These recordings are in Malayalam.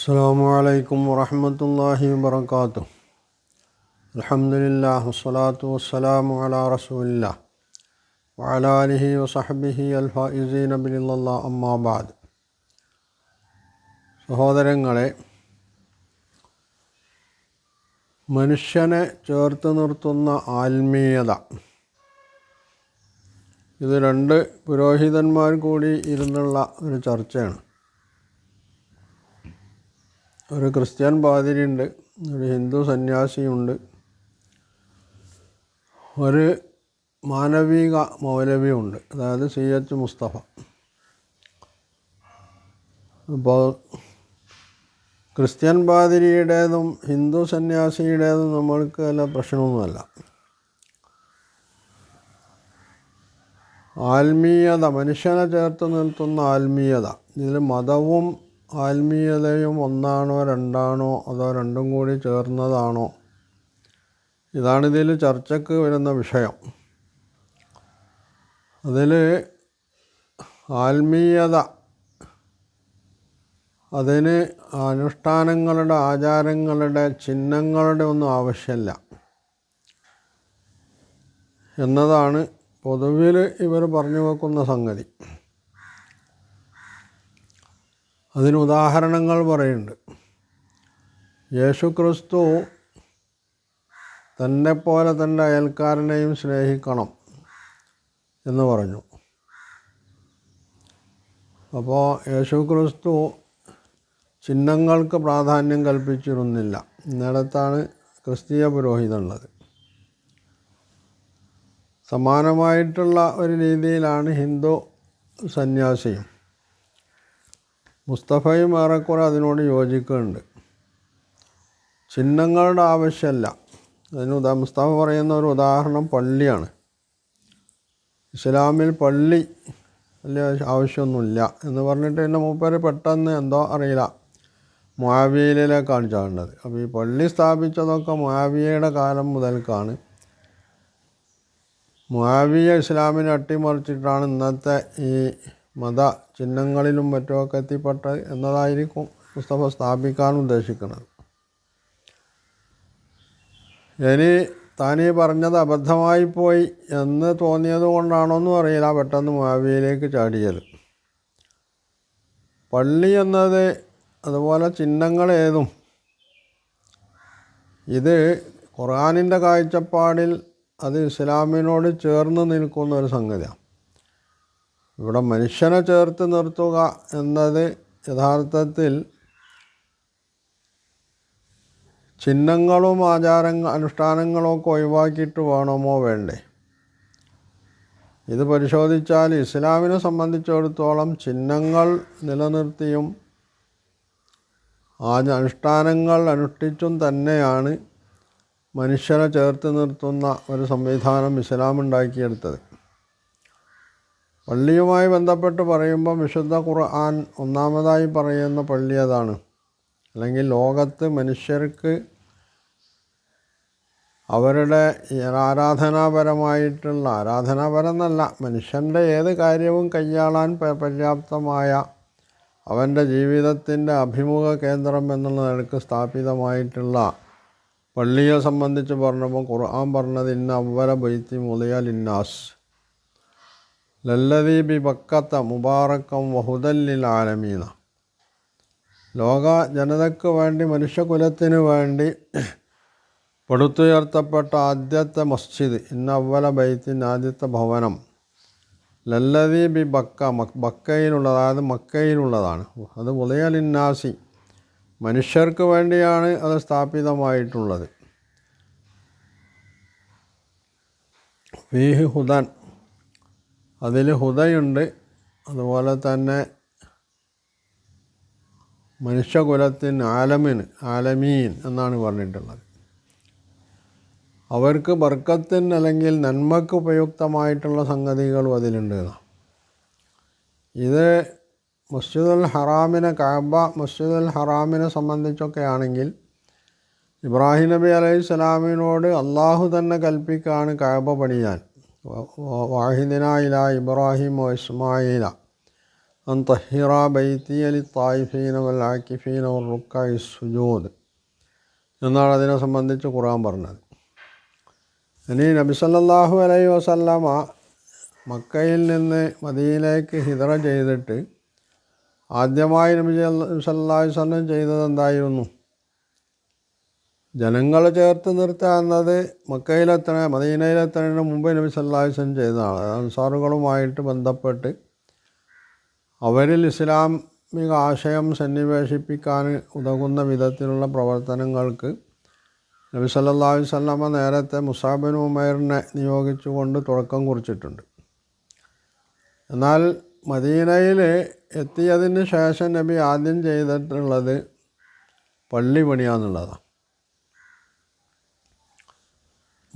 السلام عليكم ورحمة الله وبركاته الحمد لله والصلاة والسلام على رسول الله وعلى آله وصحبه الفائزين برضا الله أما بعد സഹോദരങ്ങളെ മനുഷ്യനെ ചേർത്ത് നിർത്തുന്ന ആത്മീയത ഇത് രണ്ട് പുരോഹിതന്മാർ കൂടി ഇരുന്നുള്ള ഒരു ചർച്ചയാണ് ഒരു ക്രിസ്ത്യൻ പാതിരിയുണ്ട് ഒരു ഹിന്ദു സന്യാസിയുണ്ട്. ഒരു മാനവിക മൗലവിയുണ്ട് അതായത് സി എച്ച് മുസ്തഫ. അപ്പോൾ ക്രിസ്ത്യൻ പാതിരിയുടേതും ഹിന്ദു സന്യാസിയുടേതും നമ്മൾക്ക് വല്ല പ്രശ്നമൊന്നുമല്ല. ആത്മീയത മനുഷ്യനെ ചേർത്ത് നിർത്തുന്ന ആത്മീയത ഇതിൽ മതവും ആത്മീയതയും ഒന്നാണോ രണ്ടാണോ അതോ രണ്ടും കൂടി ചേർന്നതാണോ? ഇതാണിതിൽ ചർച്ചയ്ക്ക് വരുന്ന വിഷയം. അതിൽ ആത്മീയത അതിന് അനുഷ്ഠാനങ്ങളുടെ ആചാരങ്ങളുടെ ചിഹ്നങ്ങളുടെ ഒന്നും ആവശ്യമില്ല എന്നതാണ് പൊതുവിൽ ഇവർ പറഞ്ഞു വെക്കുന്ന സംഗതി. അതിന് ഉദാഹരണങ്ങൾ പറയുന്നുണ്ട്. യേശു ക്രിസ്തു തന്നെപ്പോലെ തന്റെ അയൽക്കാരനെയും സ്നേഹിക്കണം എന്ന് പറഞ്ഞു. അപ്പോൾ യേശു ക്രിസ്തു ചിഹ്നങ്ങൾക്ക് പ്രാധാന്യം കൽപ്പിച്ചിരുന്നില്ല. ഇന്നിടത്താണ് ക്രിസ്തീയ പുരോഹിതമുള്ളത് സമാനമായിട്ടുള്ള ഒരു രീതിയിലാണ് ഹിന്ദു സന്യാസിയും. മുസ്തഫയും ഏറെക്കുറെ അതിനോട് യോജിക്കുന്നുണ്ട്. ചിഹ്നങ്ങളുടെ ആവശ്യമല്ല അതിന് ഉദാ മുസ്തഫ പറയുന്ന ഒരു ഉദാഹരണം പള്ളിയാണ്. ഇസ്ലാമിൽ പള്ളി വലിയ ആവശ്യമൊന്നുമില്ല എന്ന് പറഞ്ഞിട്ട് എന്റെ മൂപ്പര് പെട്ടെന്ന് എന്തോ അറിയില്ല. മുആവിയയിലേക്കാണ് ചാടേണ്ടത് അപ്പോൾ ഈ പള്ളി സ്ഥാപിച്ചതൊക്കെ മുആവിയയുടെ കാലം മുതൽക്കാണ്. മുആവിയ ഇസ്ലാമിനെ അട്ടിമറിച്ചിട്ടാണ് ഇന്നത്തെ ഈ മത ചിഹ്നങ്ങളിലും മറ്റുമൊക്കെ എത്തിപ്പെട്ട എന്നതായിരിക്കും മുസ്തഫ സ്ഥാപിക്കാൻ ഉദ്ദേശിക്കുന്നത്. ഇനി താനീ പറഞ്ഞത് അബദ്ധമായി പോയി എന്ന് തോന്നിയത് കൊണ്ടാണോന്നും അറിയില്ല. പെട്ടെന്ന് മാവിയിലേക്ക് ചാടിയത്. പള്ളി എന്നത് അതുപോലെ ചിഹ്നങ്ങൾ ഏതും ഇത് ഖുർആാനിന്റെ കാഴ്ചപ്പാടിൽ അത് ഇസ്ലാമിനോട് ചേർന്ന് നിൽക്കുന്ന ഒരു സംഗതിയാണ്. ഇവിടെ മനുഷ്യനെ ചേർത്ത് നിർത്തുക എന്നത് യഥാർത്ഥത്തിൽ ചിഹ്നങ്ങളും ആചാരങ്ങൾ അനുഷ്ഠാനങ്ങളും ഒക്കെ ഒഴിവാക്കിയിട്ട് വേണമോ വേണ്ടേ? ഇത് പരിശോധിച്ചാൽ ഇസ്ലാമിനെ സംബന്ധിച്ചിടത്തോളം ചിഹ്നങ്ങൾ നിലനിർത്തിയും ആ അനുഷ്ഠാനങ്ങൾ അനുഷ്ഠിച്ചും തന്നെയാണ് മനുഷ്യനെ ചേർത്ത് നിർത്തുന്ന ഒരു സംവിധാനം ഇസ്ലാം ഉണ്ടാക്കിയെടുത്തത്. പള്ളിയുമായി ബന്ധപ്പെട്ട് പറയുമ്പോൾ വിശുദ്ധ ഖുർആൻ ഒന്നാമതായി പറയുന്ന പള്ളി അതാണ്. അല്ലെങ്കിൽ ലോകത്ത് മനുഷ്യർക്ക് അവരുടെ ആരാധനാപരമായിട്ടുള്ള ആരാധനാപരം എന്നല്ല മനുഷ്യന്റെ ഏത് കാര്യവും കൈയാളാൻ പര്യാപ്തമായ അവന്റെ ജീവിതത്തിന്റെ അഭിമുഖ കേന്ദ്രം എന്നുള്ള നിലയ്ക്ക് സ്ഥാപിതമായിട്ടുള്ള പള്ളിയെ സംബന്ധിച്ച് പറഞ്ഞപ്പോൾ ഖുർആൻ പറഞ്ഞത് ഇന്ന അവല ബൈത്തി മുതയാൽ ഇന്നാസ് ലല്ലദീ ബി ബക്കത്ത മുബാറക്കം വഹുദല്ലിൽ ആലമീന. ലോക ജനതയ്ക്ക് വേണ്ടി മനുഷ്യകുലത്തിനു വേണ്ടി പടുത്തുയർത്തപ്പെട്ട ആദ്യത്തെ മസ്ജിദ് ഇന്ന അവല ബൈത്തിന്റെ ആദ്യത്തെ ഭവനം. ലല്ലവി ബി ബക്ക ബക്കയിലുള്ളത് അതായത് മക്കയിലുള്ളതാണ്. അത് ഉദയലിന്നാസി മനുഷ്യർക്ക് വേണ്ടിയാണ് അത് സ്ഥാപിതമായിട്ടുള്ളത്. ഫീഹ് ഹുദൻ. അതിൽ ഹുദയുണ്ട്. അതുപോലെ തന്നെ മനുഷ്യകുലത്തിന് ആലമിന് ആലമീൻ എന്നാണ് പറഞ്ഞിട്ടുള്ളത്. അവർക്ക് ബർക്കത്തിന് അല്ലെങ്കിൽ നന്മക്ക് ഉപയുക്തമായിട്ടുള്ള സംഗതികളും അതിലുണ്ട്. ഇത് മസ്ജിദുൽ ഹറാമിനെ കാബ മസ്ജിദുൽ ഹറാമിനെ സംബന്ധിച്ചൊക്കെ ആണെങ്കിൽ ഇബ്രാഹിം നബി അലൈഹി സ്വലാമിനോട് അള്ളാഹു തന്നെ കൽപ്പിക്കുകയാണ് കാബ പണിയാൻ. വാഹിദിന ഇല ഇബ്രാഹിം ഇസ്മായില അൻ തഹിറ ബൈത്തി അലി തായിഫീന വൽ ആക്കിഫീന റുക്ക സുജൂദ്. എന്നാണ് അതിനെ സംബന്ധിച്ച് ഖുർആൻ പറഞ്ഞത്. ഇനി നബി സല്ലല്ലാഹു അലൈഹി വസല്ലമ മക്കയിൽ നിന്ന് മദിയിലേക്ക് ഹിതറ ചെയ്തിട്ട് ആദ്യമായി നബി സല്ലല്ലാഹു അലൈഹി വസല്ലം ചെയ്തത് എന്തായിരുന്നു? ജനങ്ങളെ ചേർത്ത് നിർത്തുക എന്നത് മക്കയിലെത്തണ മദീനയിലെത്തണതിന് മുമ്പ് നബി വസല്ലം ചെയ്തതാണ് അൻസാറുകളുമായിട്ട് ബന്ധപ്പെട്ട് അവരിൽ ഇസ്ലാമിക ആശയം സന്നിവേശിപ്പിക്കാൻ ഉതകുന്ന വിധത്തിലുള്ള പ്രവർത്തനങ്ങൾക്ക് നബി സല്ലല്ലാഹു സ്വല്ലാമ നേരത്തെ മുസാബിൻ ഉമേറിനെ നിയോഗിച്ചുകൊണ്ട് തുടക്കം കുറിച്ചിട്ടുണ്ട്. എന്നാൽ മദീനയിൽ എത്തിയതിന് ശേഷം നബി ആദ്യം ചെയ്തിട്ടുള്ളത് പള്ളി പണിയാന്നുള്ളതാണ്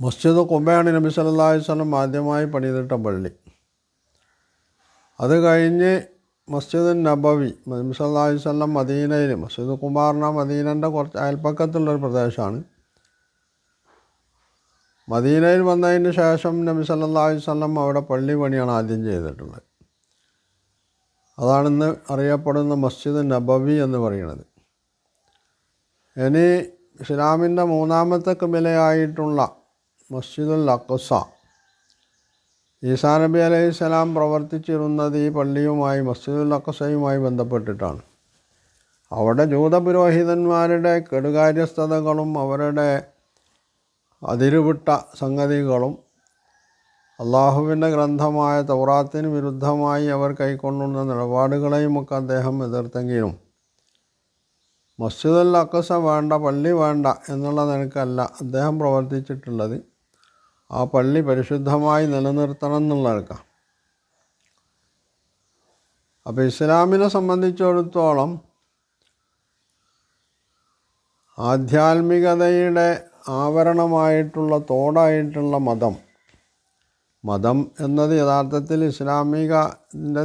മസ്ജിദ് കുബയാണ് നബി സല്ലല്ലാഹു വസല്ലം ആദ്യമായി പണിതിട്ട പള്ളി. അത് കഴിഞ്ഞ് മസ്ജിദ് നബവി നബി സല്ലല്ലാഹു വസല്ലം മദീനയിൽ മസ്ജിദ് കുമാറിന മദീനന്റെ കുറച്ച് അയൽപ്പക്കത്തുള്ളൊരു പ്രദേശമാണ്. മദീനയിൽ വന്നതിന് ശേഷം നബി സല്ലല്ലാഹു വസല്ലം അവിടെ പള്ളി പണിയാണ് ആദ്യം ചെയ്തിട്ടുള്ളത്. അതാണിന്ന് അറിയപ്പെടുന്ന മസ്ജിദ് നബവി എന്ന് പറയുന്നത്. ഇനി ഇസ്ലാമിന്റെ മൂന്നാമത്തെ കിബിലയായിട്ടുള്ള മസ്ജിദുൽ അഖ്സ ഈസാ നബി അലൈഹി സ്വലാം പ്രവർത്തിച്ചിരുന്നത് ഈ പള്ളിയുമായി മസ്ജിദുൽ അഖ്സയുമായി ബന്ധപ്പെട്ടിട്ടാണ്. അവിടെ ജൂതപുരോഹിതന്മാരുടെ കെടുകാര്യസ്ഥതകളും അവരുടെ അതിരുവിട്ട സംഗതികളും അള്ളാഹുവിന്റെ ഗ്രന്ഥമായ തൗറാത്തിന് വിരുദ്ധമായി അവർ കൈക്കൊണ്ടുള്ള നിലപാടുകളെയുമൊക്കെ അദ്ദേഹം എതിർത്തെങ്കിലും മസ്ജിദുൽ അക്കസ വേണ്ട പള്ളി വേണ്ട എന്നുള്ള നിലക്കല്ല അദ്ദേഹം പ്രവർത്തിച്ചിട്ടുള്ളത്. ആ പള്ളി പരിശുദ്ധമായി നിലനിർത്തണം എന്നുള്ള നിലക്കാണ് അപ്പോൾ ഇസ്ലാമിനെ സംബന്ധിച്ചിടത്തോളം ആധ്യാത്മികതയുടെ ആവരണമായിട്ടുള്ള തോടായിട്ടുള്ള മതം മതം എന്നത് യഥാർത്ഥത്തിൽ ഇസ്ലാമിക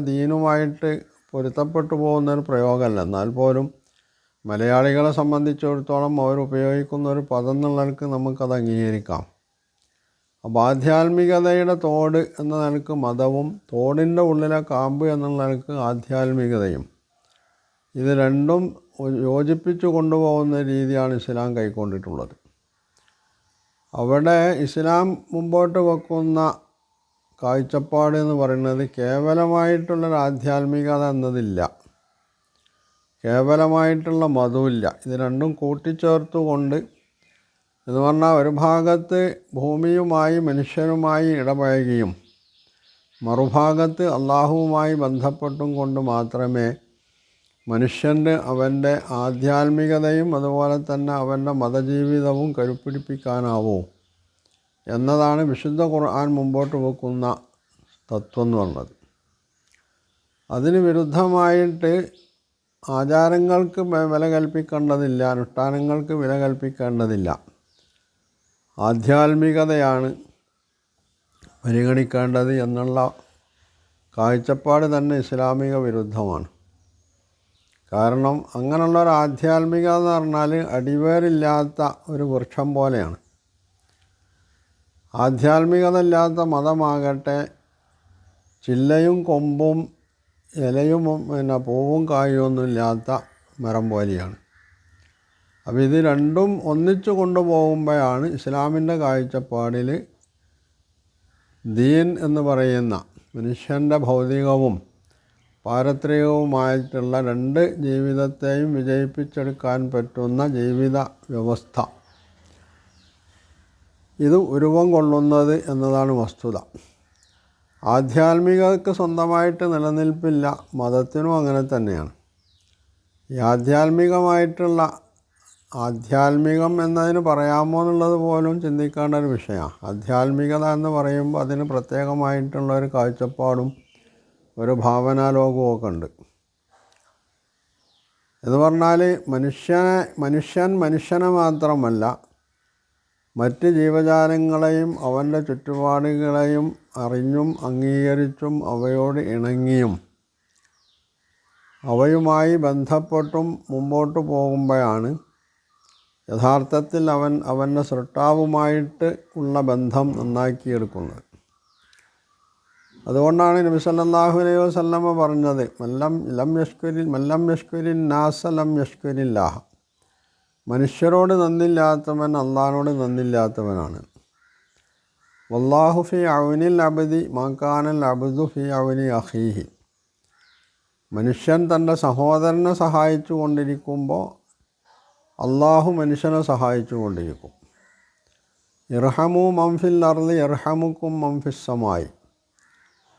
ദീനുമായിട്ട് പൊരുത്തപ്പെട്ടു പോകുന്നൊരു പ്രയോഗമല്ല. എന്നാൽ പോലും മലയാളികളെ സംബന്ധിച്ചിടത്തോളം അവർ ഉപയോഗിക്കുന്ന ഒരു പദം എന്നുള്ളവർക്ക് നമുക്കത് അംഗീകരിക്കാം. അപ്പോൾ ആധ്യാത്മികതയുടെ തോട് എന്ന നിലയ്ക്ക് മതവും തോടിന്റെ ഉള്ളിലെ കാമ്പ് എന്നുള്ള നിലയ്ക്ക് ആധ്യാത്മികതയും. ഇത് രണ്ടും യോജിപ്പിച്ചു കൊണ്ടുപോകുന്ന രീതിയാണ് ഇസ്ലാം കൈക്കൊണ്ടിട്ടുള്ളത്. അവിടെ ഇസ്ലാം മുമ്പോട്ട് വെക്കുന്ന കാഴ്ചപ്പാട് എന്ന് പറയുന്നത് കേവലമായിട്ടുള്ളൊരു ആധ്യാത്മികത എന്നതില്ല. കേവലമായിട്ടുള്ള മതമില്ല ഇത് രണ്ടും കൂട്ടിച്ചേർത്തുകൊണ്ട് എന്ന് പറഞ്ഞാൽ ഒരു ഭാഗത്ത് ഭൂമിയുമായി മനുഷ്യനുമായി ഇടപഴകിയും മറുഭാഗത്ത് അള്ളാഹുവുമായി ബന്ധപ്പെട്ടും കൊണ്ട് മാത്രമേ മനുഷ്യന്റെ അവന്റെ ആധ്യാത്മികതയും അതുപോലെ തന്നെ അവന്റെ മതജീവിതവും കരുപ്പിടിപ്പിക്കാനാവൂ എന്നതാണ് വിശുദ്ധ ഖുർആൻ മുമ്പോട്ട് വെക്കുന്ന തത്വം എന്ന് പറഞ്ഞത്. അതിന് വിരുദ്ധമായിട്ട് ആചാരങ്ങൾക്ക് വില കൽപ്പിക്കേണ്ടതില്ല അനുഷ്ഠാനങ്ങൾക്ക് വില കൽപ്പിക്കേണ്ടതില്ല. ആധ്യാത്മികതയാണ് പരിഗണിക്കേണ്ടത് എന്നുള്ള കാഴ്ചപ്പാട് തന്നെ ഇസ്ലാമിക വിരുദ്ധമാണ്. കാരണം അങ്ങനെയുള്ള ഒരു ആധ്യാത്മികത എന്ന് പറഞ്ഞാൽ അടിവേരില്ലാത്ത ഒരു വൃക്ഷം പോലെയാണ്. ആധ്യാത്മികത ഇല്ലാത്ത മതമാകട്ടെ ചില്ലയും കൊമ്പും ഇലയും പിന്നെ പൂവും കായും ഒന്നും ഇല്ലാത്ത മരം പോലെയാണ്. അപ്പോൾ ഇത് രണ്ടും ഒന്നിച്ചു കൊണ്ടുപോകുമ്പോഴാണ് ഇസ്ലാമിന്റെ കാഴ്ചപ്പാടിൽ ദീൻ എന്ന് പറയുന്ന മനുഷ്യന്റെ ഭൗതികവും പാരത്രികവുമായിട്ടുള്ള രണ്ട് ജീവിതത്തെയും വിജയിപ്പിച്ചെടുക്കാൻ പറ്റുന്ന ജീവിത വ്യവസ്ഥ. ഇത് ഉരുവം കൊള്ളുന്നത് എന്നതാണ് വസ്തുത. ആധ്യാത്മികതയ്ക്ക് സ്വന്തമായിട്ട് നിലനിൽപ്പില്ല മതത്തിനും അങ്ങനെ തന്നെയാണ്. ഈ ആധ്യാത്മികമായിട്ടുള്ള ആധ്യാത്മികം എന്നതിന് പറയാമോ എന്നുള്ളത് പോലും ചിന്തിക്കേണ്ട ഒരു വിഷയമാണ്. ആധ്യാത്മികത എന്ന് പറയുമ്പോൾ അതിന് പ്രത്യേകമായിട്ടുള്ള ഒരു കാഴ്ചപ്പാടും ഒരു ഭാവനാലോകവും ഒക്കെ ഉണ്ട്. എന്ന് പറഞ്ഞാൽ മനുഷ്യനെ മനുഷ്യൻ മനുഷ്യനെ മാത്രമല്ല മറ്റ് ജീവജാലങ്ങളെയും അവന്റെ ചുറ്റുപാടുകളെയും അറിഞ്ഞും അംഗീകരിച്ചും അവയോട് ഇണങ്ങിയും അവയുമായി ബന്ധപ്പെട്ടും മുമ്പോട്ട് പോകുമ്പോഴാണ് യഥാർത്ഥത്തിൽ അവൻ അവന്റെ സൃഷ്ടാവുമായിട്ട് ഉള്ള ബന്ധം നന്നാക്കിയെടുക്കുന്നത്. അതുകൊണ്ടാണ് നബി സല്ലല്ലാഹു അലൈഹി പറഞ്ഞത് മല്ലം ലം യഷ്കുരിൽ മല്ലം യഷ്കുരിൻ നാസ ലം യഷ്കുരില്ലാഹ. മനുഷ്യരോട് നന്ദില്ലാത്തവൻ അള്ളാഹിനോട് നന്ദില്ലാത്തവനാണ് വല്ലാഹു ഫി ഔനിൽ അബദി മാക്കാനൽ അബദു ഫി ഔനി അഹീഹി മനുഷ്യൻ തന്റെ സഹോദരനെ സഹായിച്ചു കൊണ്ടിരിക്കുമ്പോൾ അള്ളാഹു മനുഷ്യനെ സഹായിച്ചുകൊണ്ടിരിക്കും. ഇർഹമു മംഫിൽ അർദി ഇർഹമുക്കും മംഫിസ്സമായി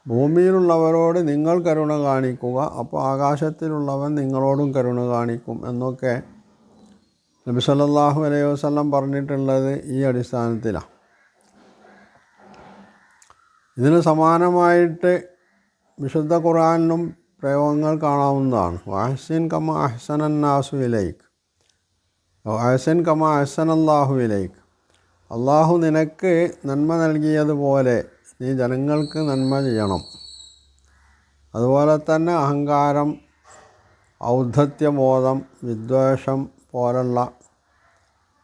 ഭൂമിയിലുള്ളവരോട് നിങ്ങൾ കരുണ കാണിക്കുക അപ്പോൾ ആകാശത്തിലുള്ളവൻ നിങ്ങളോടും കരുണ കാണിക്കും എന്നൊക്കെ നബി സല്ലല്ലാഹു അലൈഹി വസല്ലം പറഞ്ഞിട്ടുള്ളത് ഈ അടിസ്ഥാനത്തിലാണ്. ഇതിന് സമാനമായിട്ട് വിശുദ്ധ ഖുറാനിലും പ്രയോഗങ്ങൾ കാണാവുന്നതാണ്. വാഹസിൻ കമ അഹ്സനന്നാസു ഇലൈക്ക് വാഹസിൻ കമ അഹ്സനല്ലാഹു ഇലൈക്ക് അള്ളാഹു നിനക്ക് നന്മ നൽകിയതുപോലെ നീ ജനങ്ങൾക്ക് നന്മ ചെയ്യണം. അതുപോലെ തന്നെ അഹങ്കാരം ഔദ്ധത്യബോധം വിദ്വേഷം പോലുള്ള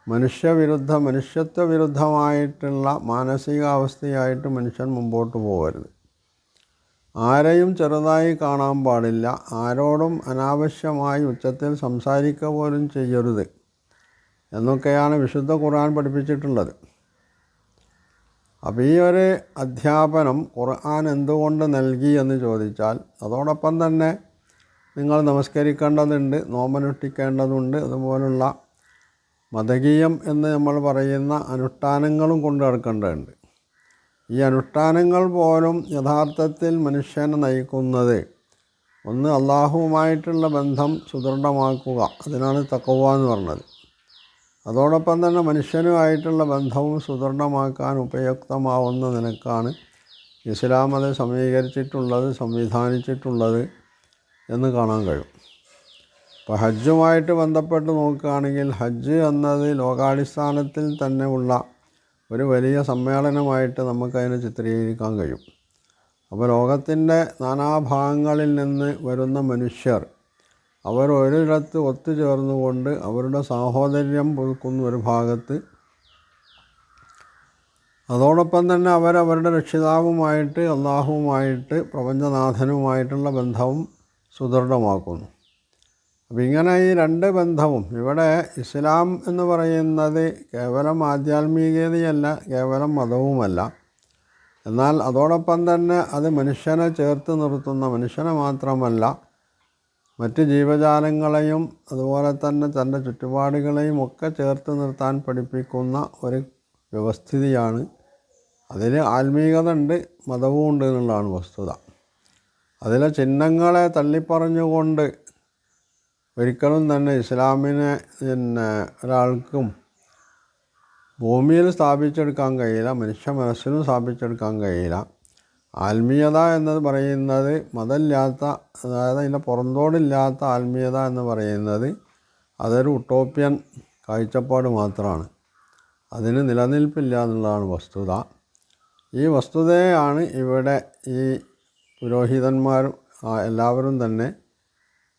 മനുഷ്യവിരുദ്ധ മനുഷ്യത്വ വിരുദ്ധമായിട്ടുള്ള മാനസികാവസ്ഥയായിട്ട് മനുഷ്യൻ മുമ്പോട്ട് പോകരുത്. ആരെയും ചെറുതായി കാണാൻ പാടില്ല. ആരോടും അനാവശ്യമായി ഉച്ചത്തിൽ സംസാരിക്കുക പോലും ചെയ്യരുത്. എന്നൊക്കെയാണ് വിശുദ്ധ ഖുർആൻ പഠിപ്പിച്ചിട്ടുള്ളത്. അപ്പോൾ ഈ ഒരു അധ്യാപനം ഖുർആൻ എന്തുകൊണ്ട് നൽകി എന്ന് ചോദിച്ചാൽ അതോടൊപ്പം തന്നെ നിങ്ങൾ നമസ്കരിക്കേണ്ടതുണ്ട് നോമ്പനുഷ്ഠിക്കേണ്ടതുണ്ട് അതുപോലുള്ള മതകീയം എന്ന് നമ്മൾ പറയുന്ന അനുഷ്ഠാനങ്ങളും കൊണ്ടു നടക്കേണ്ടതുണ്ട്. ഈ അനുഷ്ഠാനങ്ങൾ പോലും യഥാർത്ഥത്തിൽ മനുഷ്യനെ നയിക്കുന്നത് ഒന്ന് അള്ളാഹുവുമായിട്ടുള്ള ബന്ധം സുദൃഢമാക്കുക അതിനാണ് തക്കവ എന്ന് പറഞ്ഞത്. അതോടൊപ്പം തന്നെ മനുഷ്യനുമായിട്ടുള്ള ബന്ധവും സുദൃഢമാക്കാൻ ഉപയുക്തമാവുന്ന നിലക്കാണ് ഇസ്ലാം അത് സമീകരിച്ചിട്ടുള്ളത് സംവിധാനിച്ചിട്ടുള്ളത് എന്ന് കാണാൻ കഴിയും. ഇപ്പോൾ ഹജ്ജുമായിട്ട് ബന്ധപ്പെട്ട് നോക്കുകയാണെങ്കിൽ ഹജ്ജ് എന്നത് ലോകാടിസ്ഥാനത്തിൽ തന്നെ ഉള്ള ഒരു വലിയ സമ്മേളനമായിട്ട് നമുക്കതിനെ ചിത്രീകരിക്കാൻ കഴിയും. അപ്പോൾ ലോകത്തിന്റെ നാനാഭാഗങ്ങളിൽ നിന്ന് വരുന്ന മനുഷ്യർ അവർ ഒരിടത്ത് ഒത്തുചേർന്നുകൊണ്ട് അവരുടെ സാഹോദര്യം പുതുക്കുന്ന ഒരു ഭാഗത്ത്. അതോടൊപ്പം തന്നെ അവരവരുടെ രക്ഷിതാവുമായിട്ട് അള്ളാഹുവുമായിട്ട് പ്രപഞ്ചനാഥനുമായിട്ടുള്ള ബന്ധവും സുദൃഢമാക്കുന്നു. അപ്പം ഇങ്ങനെ ഈ രണ്ട് ബന്ധവും ഇവിടെ ഇസ്ലാം എന്ന് പറയുന്നത് കേവലം ആധ്യാത്മികതയല്ല കേവലം മതവുമല്ല. എന്നാൽ അതോടൊപ്പം തന്നെ അത് മനുഷ്യനെ ചേർത്ത് നിർത്തുന്ന മനുഷ്യനെ മാത്രമല്ല മറ്റ് ജീവജാലങ്ങളെയും അതുപോലെ തന്നെ തന്റെ ചുറ്റുപാടുകളെയും ഒക്കെ ചേർത്ത് നിർത്താൻ പഠിപ്പിക്കുന്ന ഒരു വ്യവസ്ഥിതിയാണ്. അതിൽ ആത്മീയത ഉണ്ട് മതവും ഉണ്ട് എന്നുള്ളതാണ് വസ്തുത. അതിലെ ചിഹ്നങ്ങളെ തള്ളിപ്പറഞ്ഞുകൊണ്ട് ഒരിക്കലും തന്നെ ഇസ്ലാമിനെ പിന്നെ ഒരാൾക്കും ഭൂമിയിൽ സ്ഥാപിച്ചെടുക്കാൻ കഴിയില്ല മനുഷ്യ മനസ്സിനും സ്ഥാപിച്ചെടുക്കാൻ കഴിയില്ല. ആത്മീയത എന്ന് പറയുന്നത് മതമില്ലാത്ത അതായത് അതിന്റെ പുറന്തോടില്ലാത്ത ആത്മീയത എന്ന് പറയുന്നത് അതൊരു ഉട്ടോപ്യൻ കാഴ്ചപ്പാട് മാത്രമാണ്. അതിന് നിലനിൽപ്പില്ല എന്നുള്ളതാണ് വസ്തുത. ഈ വസ്തുതയാണ് ഇവിടെ ഈ പുരോഹിതന്മാരും എല്ലാവരും തന്നെ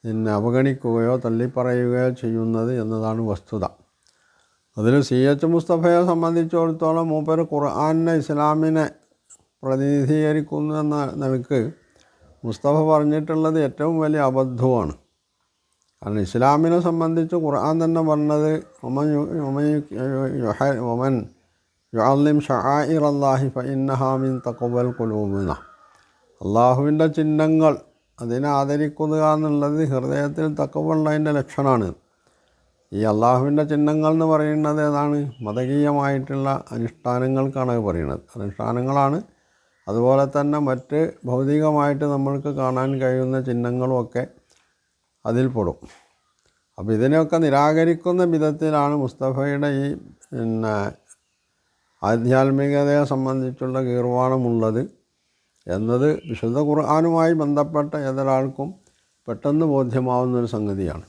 പിന്നെ അവഗണിക്കുകയോ തള്ളിപ്പറയുകയോ ചെയ്യുന്നത് എന്നതാണ് വസ്തുത. അതിൽ സി എച്ച് മുസ്തഫയെ സംബന്ധിച്ചിടത്തോളം മൂപ്പർ ഖുർആാനിനെ ഇസ്ലാമിനെ പ്രതിനിധീകരിക്കുന്നു നിലയ്ക്ക് മുസ്തഫ പറഞ്ഞിട്ടുള്ളത് ഏറ്റവും വലിയ അബദ്ധമാണ് കാരണം ഇസ്ലാമിനെ സംബന്ധിച്ച് ഖുർആൻ തന്നെ പറഞ്ഞത് ഒമൻ ഒമൻ യുഅല്ലിം ഷായിർ അള്ളാഹി ഫ ഇന്നഹാമിൻ തക്കുബൽ കുലൂമിന അള്ളാഹുവിന്റെ ചിഹ്നങ്ങൾ അതിനെ ആദരിക്കുക എന്നുള്ളത് ഹൃദയത്തിൽ തക്കവുള്ളതിന്റെ ലക്ഷണമാണ്. ഈ അള്ളാഹുവിന്റെ ചിഹ്നങ്ങൾ എന്ന് പറയുന്നത് ഏതാണ്? മതകീയമായിട്ടുള്ള അനുഷ്ഠാനങ്ങൾക്കാണ് പറയുന്നത്. അനുഷ്ഠാനങ്ങളാണ് അതുപോലെ തന്നെ മറ്റ് ഭൗതികമായിട്ട് നമ്മൾക്ക് കാണാൻ കഴിയുന്ന ചിഹ്നങ്ങളുമൊക്കെ അതിൽ പെടും. അപ്പോൾ ഇതിനെയൊക്കെ നിരാകരിക്കുന്ന വിധത്തിലാണ് മുസ്തഫയുടെ ഈ പിന്നെ ആധ്യാത്മികതയെ സംബന്ധിച്ചുള്ള കീർവാണമുള്ളത് എന്നത് വിശുദ്ധ ഖുർആാനുമായി ബന്ധപ്പെട്ട ഏതൊരാൾക്കും പെട്ടെന്ന് ബോധ്യമാവുന്ന ഒരു സംഗതിയാണ്.